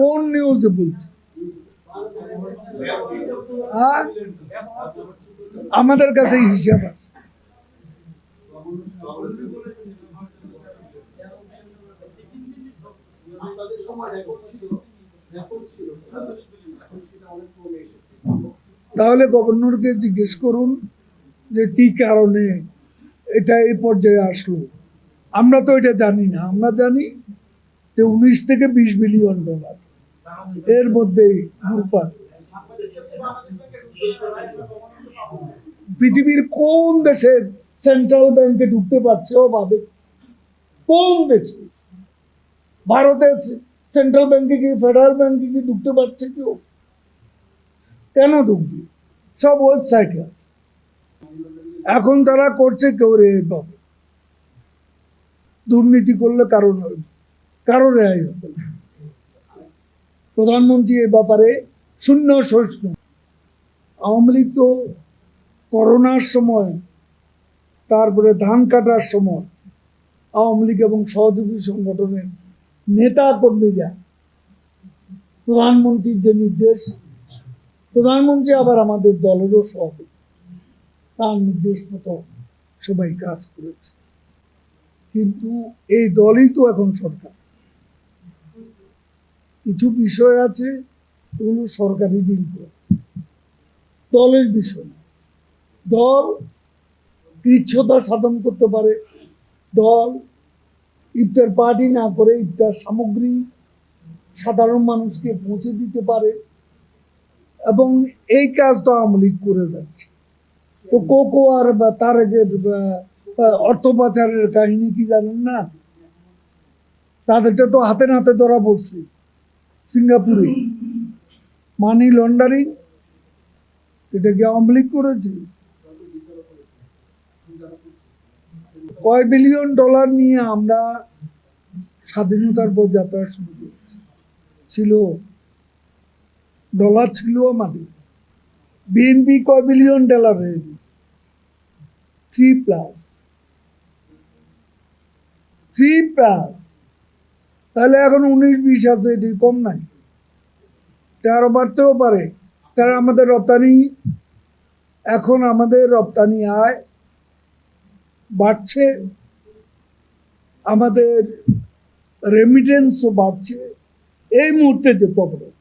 কোন নিউজে বলছে? আর আমাদের কাছে হিসাব আছে। তাহলে গভর্নরকে জিজ্ঞেস করুন যে কি কারণে এটা এই পর্যায়ে আসলো। আমরা তো এটা জানি না, আমরা জানি উনিশ থেকে বিশ বিলিয়ন ডলার। এর মধ্যেই পৃথিবীর কোন দেশের সেন্ট্রাল ব্যাংকে ঢুকতে পারছে ও ভাবে? কোন দেশে? ভারতের সেন্ট্রাল ব্যাংকে কি ফেডারেল ব্যাংকে কি ঢুকতে পারছে কেউ? কেন ঢুকবে? সব ওয়েবসাইটে আছে। এখন তারা করছে কেউ রে পাবে দুর্নীতি করলে কারণ কারও রেহাই হবে না। প্রধানমন্ত্রী এ ব্যাপারে শূন্য সহিষ্ণু। আওয়ামী লীগ তো করোনার সময়, তারপরে ধান কাটার সময় আওয়ামী লীগ এবং সহযোগী সংগঠনের নেতা কর্মীরা প্রধানমন্ত্রীর যে নির্দেশ, প্রধানমন্ত্রী আবার আমাদের দলেরও সভাপতি। তার নির্দেশ মতো সবাই কাজ করেছে। কিন্তু এই দলই তো এখন সরকার। কিছু বিষয় আছে এগুলো সরকারি ডিল দলের বিষয় না। দল কৃচ্ছতা সাধন করতে পারে। দল ইফতার পার্টি না করে ইফতার সামগ্রী সাধারণ মানুষকে পৌঁছে দিতে পারে এবং এই কাজ তো আওয়ামী লীগ করে যাচ্ছে। তো কোকো আর বা তারেকের অর্থ পাচারের কাহিনী কি জানেন না? তাদেরটা তো হাতে নাতে ধরা পড়ছে। সিঙ্গাপুরে। মানি লন্ডারিং এটা কি আওয়ামী লীগ করেছে। কয় বিলিয়ন ডলার নিয়ে আমরা স্বাধীনতার পর যাত্রা শুরু করেছি। ছিল, ডলার ছিল আমাদের। বিএনপি কয় বিলিয়ন ডলার হয়ে গেছে। থ্রি প্লাস থ্রি প্লাস তাহলে এখন উনিশ বিশ আছে, এটি কম নাই। এটা আরও বাড়তেও পারে। কারণ আমাদের রপ্তানি, এখন আমাদের রপ্তানি আয় বাড়ছে, আমাদের রেমিটেন্সও বাড়ছে। এই মুহূর্তে যে প্রবলেম।